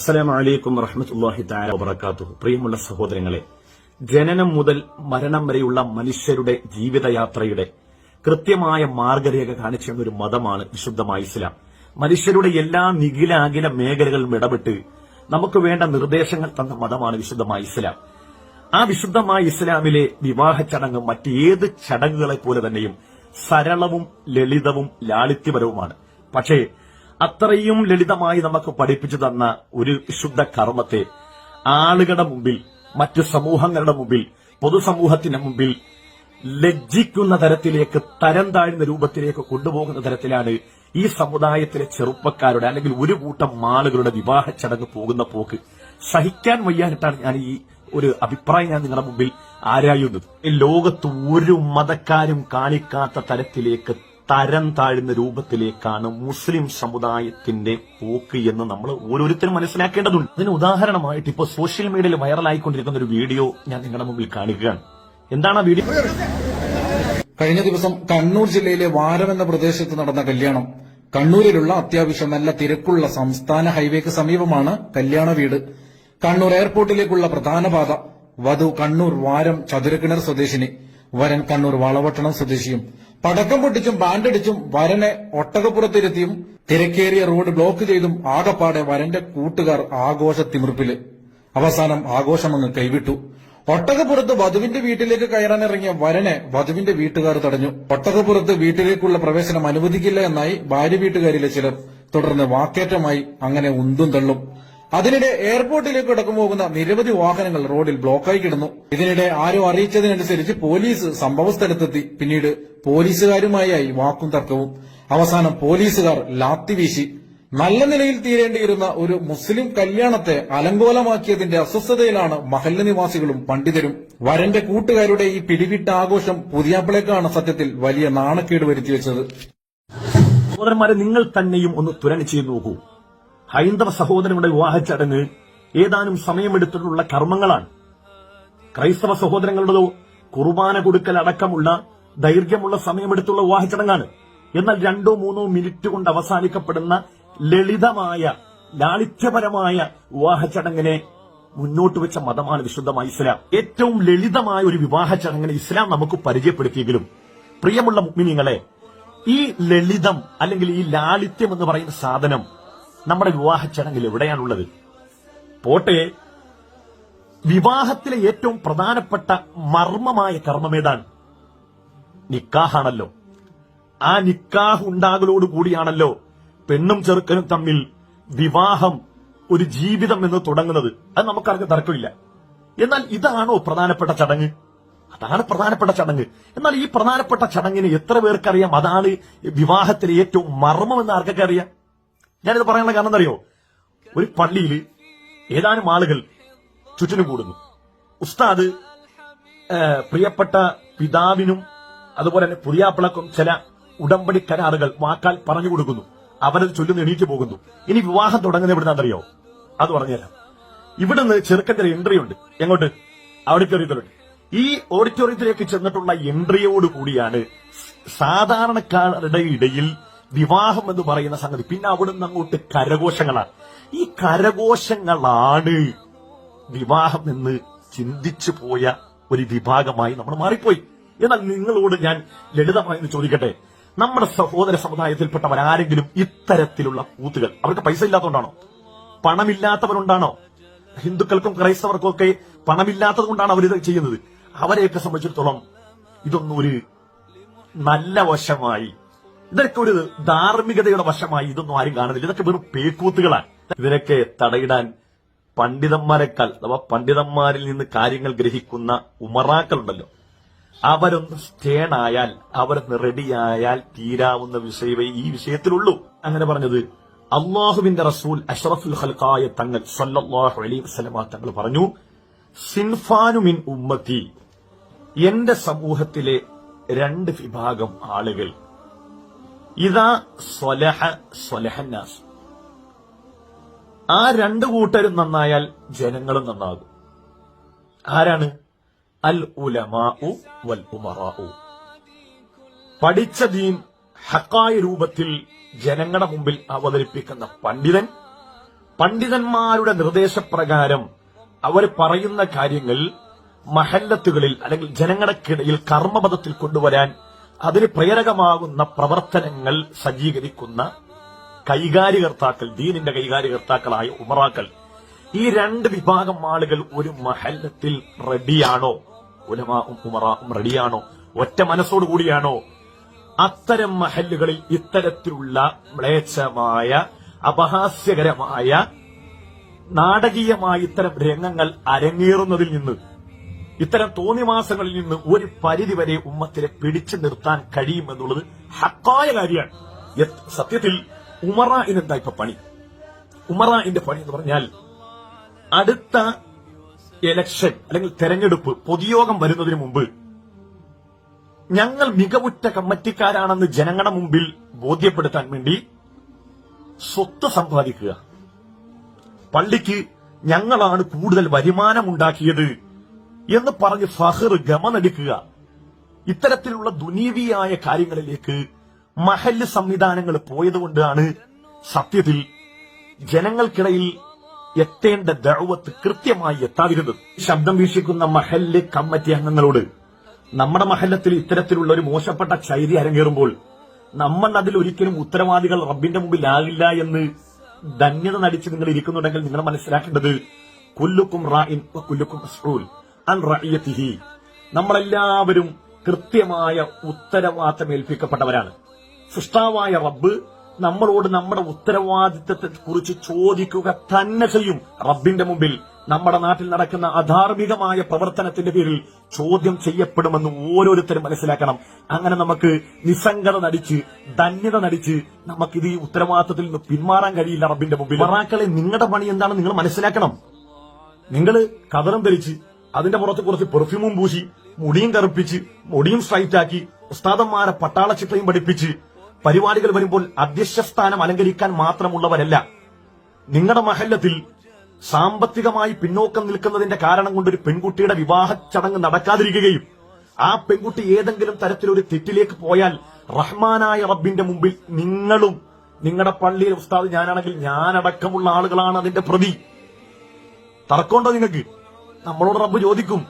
അസ്സലാമു അലൈക്കും വറഹ്മത്തുള്ളാഹി തആല വബറകാതുഹു. പ്രിയമുള്ള സഹോദരങ്ങളെ ജനനം മുതൽ മരണം വരെയുള്ള മനുഷ്യരുടെ ജീവിതയാത്രയുടെ കൃത്യമായ മാർഗരേഖ കാണിച്ച ഒരു മതമാണ് വിശുദ്ധമായ ഇസ്ലാം. മനുഷ്യരുടെ എല്ലാ നിഖിലാകില മേഖലകളിലും ഇടപെട്ട് നമുക്ക് വേണ്ട നിർദ്ദേശങ്ങൾ തന്ന മതമാണ് വിശുദ്ധമായ ഇസ്ലാം. ആ വിശുദ്ധമായ ഇസ്ലാമിലെ വിവാഹ ചടങ്ങ് മറ്റേത് ചടങ്ങുകളെ പോലെ തന്നെയും സരളവും ലളിതവും ലാളിത്യപരവുമാണ്. പക്ഷേ അത്രയും ലളിതമായി നമുക്ക് പഠിപ്പിച്ചു തന്ന ഒരു വിശുദ്ധ കർമ്മത്തെ ആളുകളുടെ മുമ്പിൽ മറ്റു സമൂഹങ്ങളുടെ മുമ്പിൽ പൊതുസമൂഹത്തിന് മുമ്പിൽ ലജ്ജിക്കുന്ന തരത്തിലേക്ക് തരം താഴ്ന്ന രൂപത്തിലേക്ക് കൊണ്ടുപോകുന്ന തരത്തിലാണ് ഈ സമുദായത്തിലെ ചെറുപ്പക്കാരുടെ അല്ലെങ്കിൽ ഒരു കൂട്ടം ആളുകളുടെ വിവാഹ ചടങ്ങ് പോകുന്ന പോക്ക്. സഹിക്കാൻ വയ്യാനിട്ടാണ് ഞാൻ ഈ ഒരു അഭിപ്രായം ഞാൻ നിങ്ങളുടെ മുമ്പിൽ ആരായുന്നത്. ലോകത്ത് ഒരു മതക്കാരും കാണിക്കാത്ത തരത്തിലേക്ക് തരം താഴ്ന്ന രൂപത്തിലേക്കാണ് മുസ്ലിം സമുദായത്തിന്റെ പോക്ക് എന്ന് നമ്മൾ ഓരോരുത്തരും മനസ്സിലാക്കേണ്ടതുണ്ട്. അതിന് ഉദാഹരണമായിട്ട് ഇപ്പോൾ സോഷ്യൽ മീഡിയയിൽ വൈറലായിക്കൊണ്ടിരിക്കുന്ന ഒരു വീഡിയോ ഞാൻ നിങ്ങളുടെ മുമ്പിൽ കാണിക്കുകയാണ്. എന്താണ് ആ വീഡിയോ? കഴിഞ്ഞ ദിവസം കണ്ണൂർ ജില്ലയിലെ വാരം എന്ന പ്രദേശത്ത് നടന്ന കല്യാണം. കണ്ണൂരിലുള്ള അത്യാവശ്യം നല്ല തിരക്കുള്ള സംസ്ഥാന ഹൈവേക്ക് സമീപമാണ് കല്യാണ വീട്. കണ്ണൂർ എയർപോർട്ടിലേക്കുള്ള പ്രധാന പാത വധു കണ്ണൂർ വാരം ചതുരക്കിണർ സ്വദേശിനി വരൻ കണ്ണൂർ വളവട്ടണം സ്വദേശിയും പടക്കം പൊട്ടിച്ചും ബാൻഡടിച്ചും വരനെ ഒട്ടകപ്പുറത്തിരുത്തിയും തിരക്കേറിയ റോഡ് ബ്ലോക്ക് ചെയ്തും ആകപ്പാടെ വരന്റെ കൂട്ടുകാർ ആഘോഷ തിമിർപ്പിൽ. അവസാനം ആഘോഷമങ്ങ് കൈവിട്ടു. ഒട്ടകപ്പുറത്ത് വധുവിന്റെ വീട്ടിലേക്ക് കയറാനിറങ്ങിയ വരനെ വധുവിന്റെ വീട്ടുകാർ തടഞ്ഞു. ഒട്ടകപ്പുറത്ത് വീട്ടിലേക്കുള്ള പ്രവേശനം അനുവദിക്കില്ല എന്നായി ഭാര്യ വീട്ടുകാരിലെ ചിലർ തുടർന്ന് വാക്കേറ്റമായി അങ്ങനെ ഉന്തും തള്ളും. അതിനിടെ എയർപോർട്ടിലേക്ക് കടക്കും പോകുന്ന നിരവധി വാഹനങ്ങൾ റോഡിൽ ബ്ലോക്കായി കിടന്നു. ഇതിനിടെ ആരോ അറിയിച്ചതിനനുസരിച്ച് പോലീസ് സംഭവസ്ഥലത്തെത്തി പിന്നീട് പോലീസുകാരുമായി വാക്കും തർക്കവും. അവസാനം പോലീസുകാർ ലാത്തി വീശി. നല്ല നിലയിൽ തീരേണ്ടിയിരുന്ന ഒരു മുസ്ലിം കല്യാണത്തെ അലങ്കോലമാക്കിയതിന്റെ അസ്വസ്ഥതയിലാണ് മഹല്ല നിവാസികളും പണ്ഡിതരും. വരന്റെ കൂട്ടുകാരുടെ ഈ പിടിവിട്ട ആഘോഷം പുതിയാപ്പിളേക്കാണ് സത്യത്തിൽ വലിയ നാണക്കേട് വരുത്തിവെച്ചത്. സഹോദരന്മാരെ നിങ്ങൾ തന്നെയും ഒന്ന് തുരണി ചെയ്തു നോക്കൂ. ഹൈന്ദവ സഹോദരങ്ങളുടെ വിവാഹ ചടങ്ങ് ഏതാനും സമയമെടുത്തിട്ടുള്ള കർമ്മങ്ങളാണ്. ക്രൈസ്തവ സഹോദരങ്ങളുടേതോ കുർബാന കൊടുക്കൽ അടക്കമുള്ള ദൈർഘ്യമുള്ള സമയമെടുത്തുള്ള വിവാഹ ചടങ്ങാണ്. എന്നാൽ രണ്ടോ മൂന്നോ മിനിറ്റ് കൊണ്ട് അവസാനിക്കപ്പെടുന്ന ലളിതമായ ലാളിത്യപരമായ വിവാഹ ചടങ്ങിനെ മുന്നോട്ട് വെച്ച മതമാണ് വിശുദ്ധമായ ഇസ്ലാം. ഏറ്റവും ലളിതമായ ഒരു വിവാഹ ചടങ്ങിനെ ഇസ്ലാം നമുക്ക് പരിചയപ്പെടുത്തിയെങ്കിലും പ്രിയമുള്ള മുഗ്മിനിങ്ങളെ ഈ ലളിതം അല്ലെങ്കിൽ ഈ ലാളിത്യം എന്ന് പറയുന്ന സാധനം നമ്മുടെ വിവാഹ ചടങ്ങിൽ എവിടെയാണുള്ളത്? പോട്ടെ വിവാഹത്തിലെ ഏറ്റവും പ്രധാനപ്പെട്ട മർമ്മമായ കർമ്മമേതാണ് നിക്കാഹാണല്ലോ. ആ നിക്കാഹ് ഉണ്ടാകലോട് കൂടിയാണല്ലോ പെണ്ണും ചെറുക്കനും തമ്മിൽ വിവാഹം ഒരു ജീവിതം എന്ന് തുടങ്ങുന്നത്. അത് നമുക്കാർക്കും തർക്കമില്ല. എന്നാൽ ഇതാണോ പ്രധാനപ്പെട്ട ചടങ്ങ്? അതാണ് പ്രധാനപ്പെട്ട ചടങ്ങ്. എന്നാൽ ഈ പ്രധാനപ്പെട്ട ചടങ്ങിന് എത്ര പേർക്കറിയാം? അതാണ് വിവാഹത്തിലെ ഏറ്റവും മർമ്മം എന്ന് ആർക്കൊക്കെ അറിയാം? ഞാനിത് പറയാനുള്ള കാരണം അറിയോ ഒരു പള്ളിയിൽ ഏതാനും ആളുകൾ ചുറ്റിനും കൂടുന്നു. ഉസ്താദ് പ്രിയപ്പെട്ട പിതാവിനും അതുപോലെ തന്നെ പുതിയാപ്പിളക്കും ചില ഉടമ്പടി കരാറുകൾ വാക്കാൽ പറഞ്ഞു കൊടുക്കുന്നു. അവരത് ചൊല്ലുന്ന എണീറ്റ് പോകുന്നു. ഇനി വിവാഹം തുടങ്ങുന്ന എവിടെ അറിയോ അത് പറഞ്ഞുതരാം. ഇവിടുന്ന് ചെറുക്കന്റെ എൻട്രി ഉണ്ട്. എങ്ങോട്ട്? ഓഡിറ്റോറിയത്തിലുണ്ട് ഈ ഓഡിറ്റോറിയത്തിലേക്ക് ചെന്നിട്ടുള്ള എൻട്രിയോട് കൂടിയാണ് സാധാരണക്കാരുടെ ഇടയിൽ വിവാഹം എന്ന് പറയുന്ന സംഗതി. പിന്നെ അവിടുന്ന് അങ്ങോട്ട് കരഘോഷങ്ങളാണ്. ഈ കരഘോഷങ്ങളാണ് വിവാഹം എന്ന് ചിന്തിച്ചു പോയ ഒരു വിഭാഗമായി നമ്മൾ മാറിപ്പോയി. എന്നാൽ നിങ്ങളോട് ഞാൻ ലളിതമായി ചോദിക്കട്ടെ? നമ്മുടെ സഹോദര സമുദായത്തിൽപ്പെട്ടവർ ആരെങ്കിലും ഇത്തരത്തിലുള്ള കൂത്തുകൾ അവർക്ക് പൈസ ഇല്ലാത്തതുകൊണ്ടാണോ? പണമില്ലാത്തവരുണ്ടാണോ? ഹിന്ദുക്കൾക്കും ക്രൈസ്തവർക്കും ഒക്കെ പണമില്ലാത്തത് കൊണ്ടാണ് അവരിത് ചെയ്യുന്നത്. അവരെയൊക്കെ സംബന്ധിച്ചിടത്തോളം ഇതൊന്നും ഒരു നല്ല വശമായി ഇതൊക്കെ ഒരു ധാർമ്മികതയുടെ വശമായി ഇതൊന്നും ആരും കാണുന്നില്ല. ഇതൊക്കെ വെറും പേക്കൂത്തുകളാണ്. ഇതിനൊക്കെ തടയിടാൻ പണ്ഡിതന്മാരെക്കാൾ അഥവാ പണ്ഡിതന്മാരിൽ നിന്ന് കാര്യങ്ങൾ ഗ്രഹിക്കുന്ന ഉമറാക്കളുണ്ടല്ലോ. അവരൊന്ന് സ്റ്റേൺ ആയാൽ അവരൊന്ന് റെഡിയായാൽ തീരാവുന്ന വിഷയമേ ഈ വിഷയത്തിലുള്ളൂ. അങ്ങനെ പറഞ്ഞത് അള്ളാഹുവിന്റെ റസൂൽ അഷറഫുൽ ഹൽക്കായ തങ്ങൾ സല്ലല്ലാഹു അലൈഹി വസല്ലമ തങ്ങൾ പറഞ്ഞു സിൻഫാനു മിൻ ഉമ്മത്തി. എന്റെ സമൂഹത്തിലെ രണ്ട് വിഭാഗം ആളുകൾ ഇതാ സ്വലഹ സ്വലഹന്നാസ്. ആ രണ്ട് കൂട്ടരും നന്നായാൽ ജനങ്ങളും നന്നാകും. ആരാണ്? അൽ ഉലമാഉ വൽ ഉമറാഉ. പഠിച്ച ദീൻ ഹക്കായ രൂപത്തിൽ ജനങ്ങളുടെ മുമ്പിൽ അവതരിപ്പിക്കുന്ന പണ്ഡിതൻ പണ്ഡിതന്മാരുടെ നിർദ്ദേശപ്രകാരം അവർ പറയുന്ന കാര്യങ്ങൾ മഹല്ലത്തുകളിൽ അല്ലെങ്കിൽ ജനങ്ങളുടെ കിടയിൽ കർമ്മപഥത്തിൽ കൊണ്ടുവരാൻ അതിന് പ്രേരകമാകുന്ന പ്രവർത്തനങ്ങൾ സജ്ജീകരിക്കുന്ന കൈകാര്യകർത്താക്കൾ ദീനിന്റെ കൈകാര്യകർത്താക്കളായ ഉമറാക്കൾ ഈ രണ്ട് വിഭാഗം ആളുകൾ ഒരു മഹല്ലത്തിൽ റെഡിയാണോ? ഉലമാവും ഉമറാവും റെഡിയാണോ? ഒറ്റ മനസ്സോടുകൂടിയാണോ അത്തരം മഹല്ലുകളിൽ ഇത്തരത്തിലുള്ള മ്ലേച്ഛമായ അപഹാസ്യകരമായ നാടകീയമായ ഇത്തരം രംഗങ്ങൾ അരങ്ങേറുന്നതിൽ നിന്ന് ഇത്തരം തോന്നിമാസങ്ങളിൽ നിന്ന് ഒരു പരിധിവരെ ഉമ്മത്തിനെ പിടിച്ചു നിർത്താൻ കഴിയുമെന്നുള്ളത് ഹക്കായ കാര്യമാണ്. യത്- സത്യത്തിൽ ഉമറ ഇനെന്താ ഇപ്പൊ പണി? ഉമറ ഇന്റെ പണി എന്ന് പറഞ്ഞാൽ അടുത്ത എലക്ഷൻ അല്ലെങ്കിൽ തെരഞ്ഞെടുപ്പ് പൊതുയോഗം വരുന്നതിന് മുമ്പ് ഞങ്ങൾ മികവുറ്റ കമ്മിറ്റിക്കാരാണെന്ന് ജനങ്ങളുടെ മുമ്പിൽ ബോധ്യപ്പെടുത്താൻ വേണ്ടി സ്വത്ത് സമ്പാദിക്കുക. പള്ളിക്ക് ഞങ്ങളാണ് കൂടുതൽ വരുമാനമുണ്ടാക്കിയത് എന്ന് പറഞ്ഞ് ഫഹർ ഗമനടിക്കുക ഇത്തരത്തിലുള്ള ദുനീവിയായ കാര്യങ്ങളിലേക്ക് മഹല്ല് സംവിധാനങ്ങൾ പോയതുകൊണ്ടാണ് സത്യത്തിൽ ജനങ്ങൾക്കിടയിൽ എത്തേണ്ട ദഴവത്ത് കൃത്യമായി എത്താതിരുന്നത്. ശബ്ദം വീക്ഷിക്കുന്ന മഹല്ല് കമ്മിറ്റി അംഗങ്ങളോട് നമ്മുടെ മഹല്ലത്തിൽ ഇത്തരത്തിലുള്ള ഒരു മോശപ്പെട്ട ശൈലി അരങ്ങേറുമ്പോൾ നമ്മൾ അതിൽ ഒരിക്കലും ഉത്തരവാദികൾ റബ്ബിന്റെ മുമ്പിൽ മുമ്പിലാകില്ല എന്ന് ധന്യത നടിച്ച് നിങ്ങൾ ഇരിക്കുന്നുണ്ടെങ്കിൽ നിങ്ങൾ മനസ്സിലാക്കേണ്ടത് കുല്ലുക്കും റായിൻ കുല്ലുക്കും അൻ റഅയ്യത്തിഹി നമ്മളെല്ലാവരും കൃത്യമായ ഉത്തരവാദിത്തം ഏൽപ്പിക്കപ്പെട്ടവരാണ് സൃഷ്ടാവായ റബ്ബ് നമ്മളോട് നമ്മുടെ ഉത്തരവാദിത്തത്തെ കുറിച്ച് ചോദിക്കുക തന്നെ ചെയ്യും. റബ്ബിന്റെ മുമ്പിൽ നമ്മുടെ നാട്ടിൽ നടക്കുന്ന അധാർമികമായ പ്രവർത്തനത്തിന്റെ പേരിൽ ചോദ്യം ചെയ്യപ്പെടുമെന്ന് ഓരോരുത്തരും മനസ്സിലാക്കണം. അങ്ങനെ നമുക്ക് നിസ്സംഗത നടിച്ച് ധന്യത നടിച്ച് നമുക്കിത് ഈ ഉത്തരവാദിത്തത്തിൽ നിന്ന് പിന്മാറാൻ കഴിയില്ല റബ്ബിന്റെ മുമ്പിൽ. മറാക്കളെ നിങ്ങളുടെ പണി എന്താണെന്ന് നിങ്ങൾ മനസ്സിലാക്കണം. നിങ്ങൾ കതറും ധരിച്ച് അതിന്റെ പുറത്ത് കുറച്ച് പെർഫ്യൂമും പൂശി മുടിയും കറുപ്പിച്ച് മുടിയും സ്ട്രൈറ്റ് ആക്കി ഉസ്താദന്മാരെ പട്ടാള ചിട്ടയും പഠിപ്പിച്ച് പരിപാടികൾ വരുമ്പോൾ അധ്യക്ഷസ്ഥാനം അലങ്കരിക്കാൻ മാത്രമുള്ളവരല്ല. നിങ്ങളുടെ മഹല്ലത്തിൽ സാമ്പത്തികമായി പിന്നോക്കം നിൽക്കുന്നതിന്റെ കാരണം കൊണ്ട് ഒരു പെൺകുട്ടിയുടെ വിവാഹ ചടങ്ങ് നടക്കാതിരിക്കുകയും ആ പെൺകുട്ടി ഏതെങ്കിലും തരത്തിലൊരു തെറ്റിലേക്ക് പോയാൽ റഹ്മാനായ റബ്ബിന്റെ മുമ്പിൽ നിങ്ങളും നിങ്ങളുടെ പള്ളിയിലെ ഉസ്താദ് ഞാനാണെങ്കിൽ ഞാനടക്കമുള്ള ആളുകളാണ് അതിന്റെ പ്രതി. തർക്കമുണ്ടോ നിങ്ങൾക്ക്? നമ്മളോട് റബ്ബ് ചോദിക്കും.